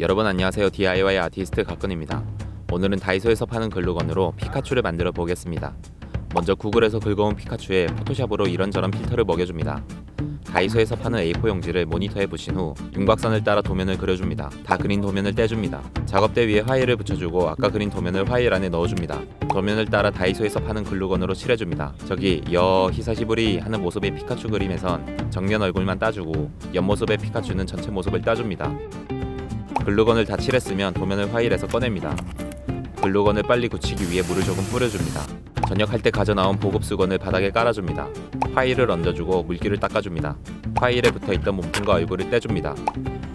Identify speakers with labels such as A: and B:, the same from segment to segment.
A: 여러분 안녕하세요. DIY 아티스트 가끈입니다. 오늘은 다이소에서 파는 글루건으로 피카츄를 만들어 보겠습니다. 먼저 구글에서 긁어온 피카츄에 포토샵으로 이런저런 필터를 먹여줍니다. 다이소에서 파는 A4 용지를 모니터에 붙인 후 윤곽선을 따라 도면을 그려줍니다. 다 그린 도면을 떼줍니다. 작업대 위에 화일을 붙여주고 아까 그린 도면을 화일 안에 넣어줍니다. 도면을 따라 다이소에서 파는 글루건으로 칠해줍니다. 저기 여 히사시부리 하는 모습의 피카츄 그림에선 정면 얼굴만 따주고 옆모습의 피카츄는 전체 모습을 따줍니다 글루건을 다 칠했으면 도면을 화일에서 꺼냅니다. 글루건을 빨리 굳히기 위해 물을 조금 뿌려줍니다. 전역할 때 가져나온 보급 수건을 바닥에 깔아줍니다. 화일을 얹어주고 물기를 닦아줍니다. 화일에 붙어있던 몸통과 얼굴을 떼줍니다.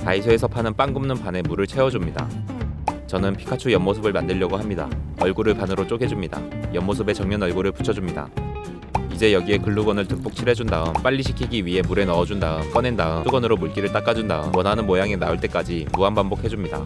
A: 다이소에서 파는 빵 굽는 판에 물을 채워줍니다. 저는 피카츄 옆모습을 만들려고 합니다. 얼굴을 반으로 쪼개줍니다. 옆모습에 정면 얼굴을 붙여줍니다. 이제 여기에 글루건을 듬뿍 칠해준 다음 빨리 식히기 위해 물에 넣어준 다음 꺼낸 다음 수건으로 물기를 닦아준 다음 원하는 모양이 나올 때까지 무한 반복해줍니다.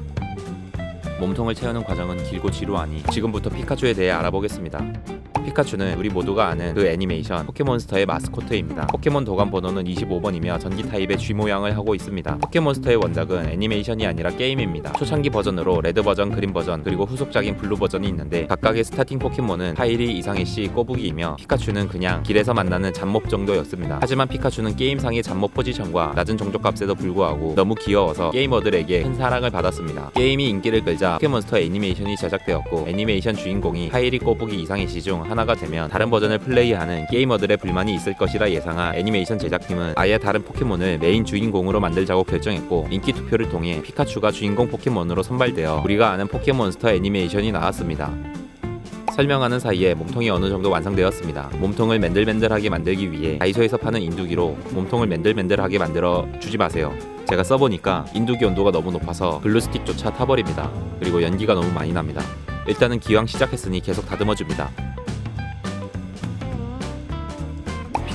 A: 몸통을 채우는 과정은 길고 지루하니 지금부터 피카츄에 대해 알아보겠습니다. 피카츄는 우리 모두가 아는 그 애니메이션 포켓몬스터의 마스코트입니다. 포켓몬 도감 번호는 25번이며 전기 타입의 G 모양을 하고 있습니다. 포켓몬스터의 원작은 애니메이션이 아니라 게임입니다. 초창기 버전으로 레드 버전, 그린 버전, 그리고 후속작인 블루 버전이 있는데 각각의 스타팅 포켓몬은 타이리, 이상해 씨, 꼬부기이며 피카츄는 그냥 길에서 만나는 잡몹 정도였습니다. 하지만 피카츄는 게임상의 잡몹 포지션과 낮은 종족값에도 불구하고 너무 귀여워서 게이머들에게 큰 사랑을 받았습니다. 게임이 인기를 끌자 포켓몬스터 애니메이션이 제작되었고 애니메이션 주인공이 타이리, 꼬부기, 이상해 씨 중 하나가 되면 다른 버전을 플레이하는 게이머들의 불만이 있을 것이라 예상한 애니메이션 제작팀은 아예 다른 포켓몬을 메인 주인공으로 만들자고 결정했고 인기 투표를 통해 피카츄가 주인공 포켓몬으로 선발되어 우리가 아는 포켓몬스터 애니메이션이 나왔습니다. 설명하는 사이에 몸통이 어느 정도 완성되었습니다. 몸통을 맨들맨들하게 만들기 위해 다이소에서 파는 인두기로 몸통을 맨들맨들하게 만들어 주지 마세요. 제가 써보니까 인두기 온도가 너무 높아서 글루스틱조차 타버립니다. 그리고 연기가 너무 많이 납니다. 일단은 기왕 시작했으니 계속 다듬어줍니다.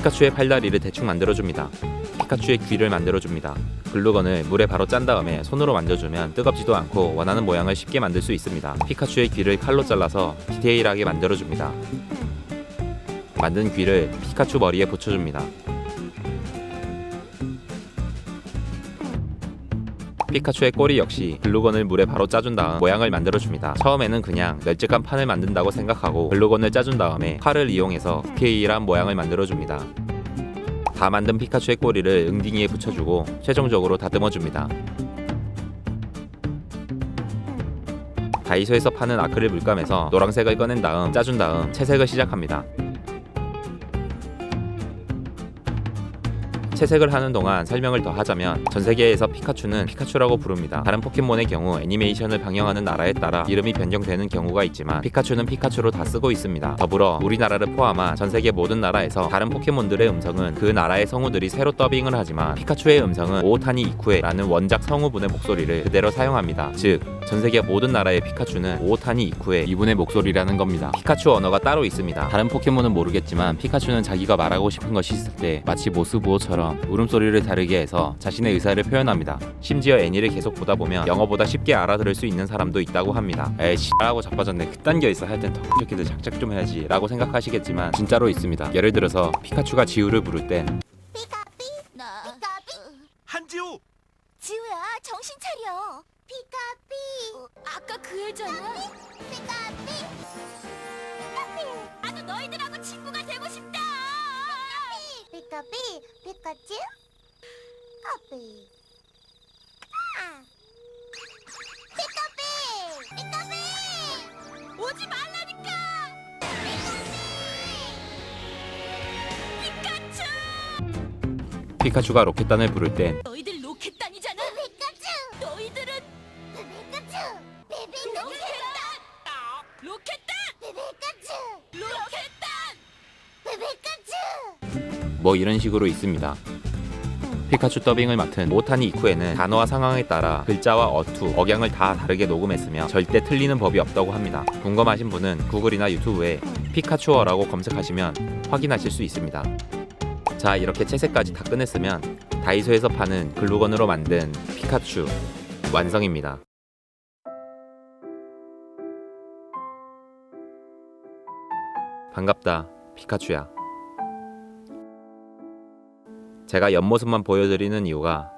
A: 피카츄의 팔다리를 대충 만들어줍니다. 피카츄의 귀를 만들어줍니다. 글루건을 물에 바로 짠 다음에 손으로 만져주면 뜨겁지도 않고 원하는 모양을 쉽게 만들 수 있습니다. 피카츄의 귀를 칼로 잘라서 디테일하게 만들어줍니다. 만든 귀를 피카츄 머리에 붙여줍니다. 피카츄의 꼬리 역시 글루건을 물에 바로 짜준 다음 모양을 만들어줍니다. 처음에는 그냥 널찍한 판을 만든다고 생각하고 글루건을 짜준 다음에 칼을 이용해서 디테일한 모양을 만들어줍니다. 다 만든 피카츄의 꼬리를 응딩이에 붙여주고 최종적으로 다듬어줍니다. 다이소에서 파는 아크릴 물감에서 노란색을 꺼낸 다음 짜준 다음 채색을 시작합니다. 채색을 하는 동안 설명을 더 하자면 전 세계에서 피카츄는 피카츄라고 부릅니다. 다른 포켓몬의 경우 애니메이션을 방영하는 나라에 따라 이름이 변경되는 경우가 있지만 피카츄는 피카츄로 다 쓰고 있습니다. 더불어 우리나라를 포함한 전 세계 모든 나라에서 다른 포켓몬들의 음성은 그 나라의 성우들이 새로 더빙을 하지만 피카츄의 음성은 오타니 이쿠에라는 원작 성우분의 목소리를 그대로 사용합니다. 즉, 전 세계 모든 나라의 피카츄는 오타니 이쿠에 이분의 목소리라는 겁니다. 피카츄 언어가 따로 있습니다. 다른 포켓몬은 모르겠지만 피카츄는 자기가 말하고 싶은 것이 있을 때 마치 모스부호처럼 울음소리를 다르게 해서 자신의 의사를 표현합니다. 심지어 애니를 계속 보다 보면 영어보다 쉽게 알아들을 수 있는 사람도 있다고 합니다. 에이씨 라고 자빠졌네. 그딴 게 있어. 하여튼 덕후새끼들 작작 좀 해야지. 라고 생각하시겠지만 진짜로 있습니다. 예를 들어서 피카츄가 지우를 부를 땐
B: 피카피? 나. 피카피?
C: 한지우!
B: 지우야 정신 차려. 피카피. 아까 그 애잖아. 피카피? 너희들하고 친구가 되고 싶다 피카피 피카츄 카피 아. 피카피 피카피 오지 말라니까 피카츄
A: 피카츄가 로켓단을 부를 땐
B: 너희들 로켓단이잖아. 피카츄. 너희들은 피카츄. 로켓단. 로켓단. 피카츄. 로켓단. 피카츄.
A: 뭐 이런 식으로 있습니다. 피카츄 더빙을 맡은 오타니 이쿠에는 단어와 상황에 따라 글자와 어투, 억양을 다 다르게 녹음했으며 절대 틀리는 법이 없다고 합니다. 궁금하신 분은 구글이나 유튜브에 피카츄어라고 검색하시면 확인하실 수 있습니다. 자 이렇게 채색까지 다 끝냈으면 다이소에서 파는 글루건으로 만든 피카츄 완성입니다. 반갑다 피카츄야. 제가 옆모습만 보여드리는 이유가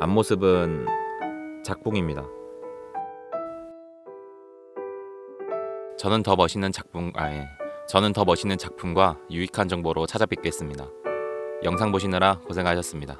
A: 앞모습은 작품입니다. 저는 더 멋있는 작품, 아예 저는 더 멋있는 작품과 유익한 정보로 찾아뵙겠습니다. 영상 보시느라 고생하셨습니다.